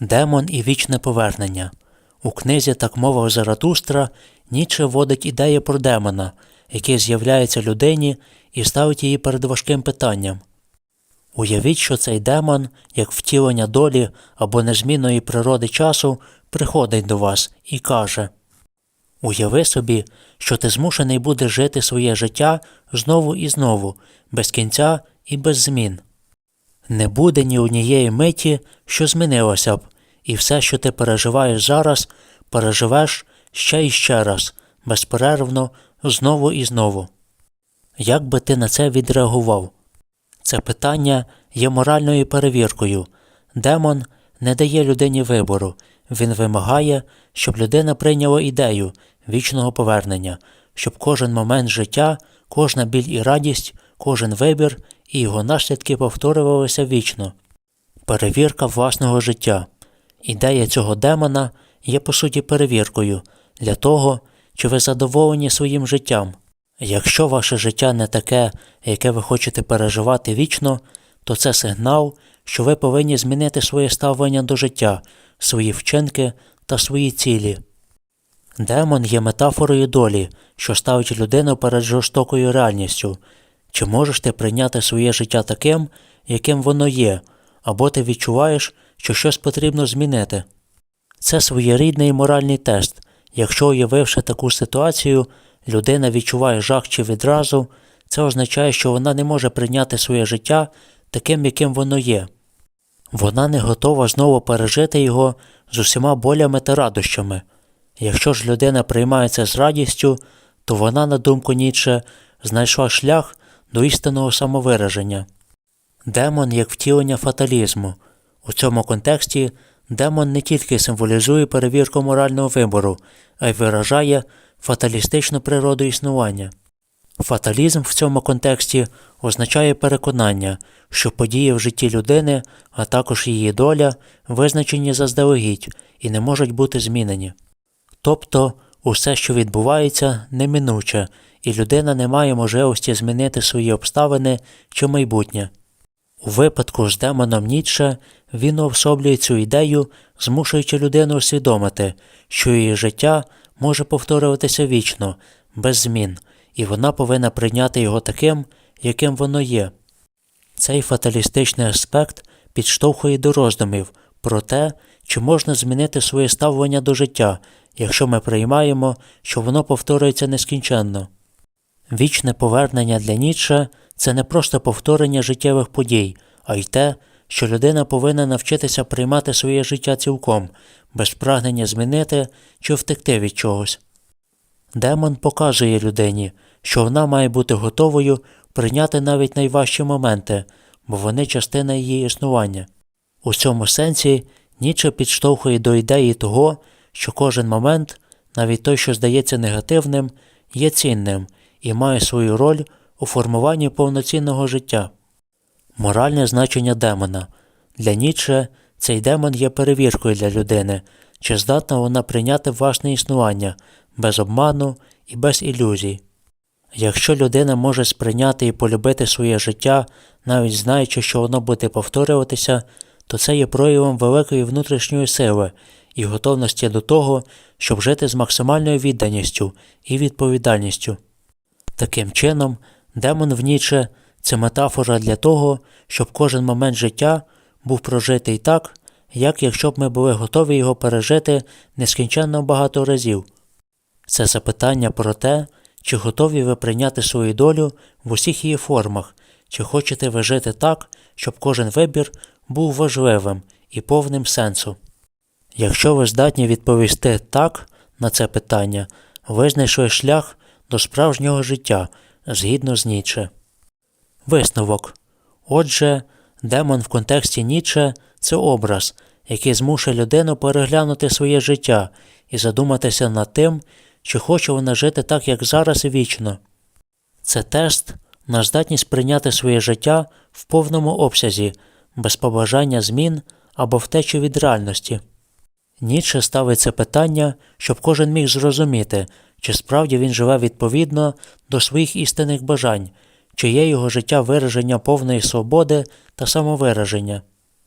Демон і вічне повернення. У книзі Так мовив Заратустра Ніцше вводить ідею про демона, який з'являється людині і ставить її перед важким питанням. Уявіть, що цей демон, як втілення долі або незмінної природи часу, приходить до вас і каже Уяви собі, що ти змушений будеш жити своє життя знову і знову, без кінця і без змін. Не буде ні однієї миті, що змінилося б, і все, що ти переживаєш зараз, переживеш ще і ще раз, безперервно, знову і знову. Як би ти на це відреагував? Це питання є моральною перевіркою. Демон не дає людині вибору, він вимагає, щоб людина прийняла ідею вічного повернення, щоб кожен момент життя, кожна біль і радість, кожен вибір і його наслідки повторювалися вічно. Перевірка власного життя. Ідея цього демона є по суті перевіркою для того, чи ви задоволені своїм життям. Якщо ваше життя не таке, яке ви хочете переживати вічно, то це сигнал, що ви повинні змінити своє ставлення до життя, свої вчинки та свої цілі. Демон є метафорою долі, що ставить людину перед жорстокою реальністю. Чи можеш ти прийняти своє життя таким, яким воно є, або ти відчуваєш, що щось потрібно змінити? Це своєрідний моральний тест. Якщо, уявивши таку ситуацію, людина відчуває жах чи відразу, це означає, що вона не може прийняти своє життя таким, яким воно є. Вона не готова знову пережити його з усіма болями та радощами. Якщо ж людина приймає це з радістю, то вона, на думку Ніцше, знайшла шлях до істинного самовираження. Демон як втілення фаталізму. У цьому контексті демон не тільки символізує перевірку морального вибору, а й виражає фаталістичну природу існування. Фаталізм в цьому контексті означає переконання, що події в житті людини, а також її доля, визначені заздалегідь і не можуть бути змінені. Тобто усе, що відбувається, неминуче, і людина не має можливості змінити свої обставини чи майбутнє. У випадку з демоном Ніцше він уособлює цю ідею, змушуючи людину усвідомити, що її життя може повторюватися вічно, без змін, і вона повинна прийняти його таким, яким воно є. Цей фаталістичний аспект підштовхує до роздумів про те, чи можна змінити своє ставлення до життя, якщо ми приймаємо, що воно повторюється нескінченно. Вічне повернення для Ніцше – це не просто повторення життєвих подій, а й те, що людина повинна навчитися приймати своє життя цілком, без прагнення змінити чи втекти від чогось. Демон показує людині, що вона має бути готовою прийняти навіть найважчі моменти, бо вони частина її існування. У цьому сенсі Ніцше підштовхує до ідеї того, що кожен момент, навіть той, що здається негативним, є цінним і має свою роль у формуванні повноцінного життя. Моральне значення демона для Ніцше цей демон є перевіркою для людини, чи здатна вона прийняти власне існування без обману і без ілюзій. Якщо людина може сприйняти і полюбити своє життя, навіть знаючи, що воно буде повторюватися, то це є проявом великої внутрішньої сили і готовності до того, щоб жити з максимальною відданістю і відповідальністю. Таким чином, демон в Ніцше – це метафора для того, щоб кожен момент життя був прожитий так, як якщо б ми були готові його пережити нескінченно багато разів. Це запитання про те, чи готові ви прийняти свою долю в усіх її формах, чи хочете ви жити так, щоб кожен вибір був важливим і повним сенсу. Якщо ви здатні відповісти так на це питання, ви знайшли шлях до справжнього життя згідно з Ніцше. Висновок. Отже, демон в контексті Ніцше – це образ, який змушує людину переглянути своє життя і задуматися над тим, чи хоче вона жити так, як зараз і вічно. Це тест на здатність прийняти своє життя в повному обсязі, без побажання змін або втечі від реальності. Ніцше ставить це питання, щоб кожен міг зрозуміти, чи справді він живе відповідно до своїх істинних бажань, чи є його життя вираження повної свободи та самовираження.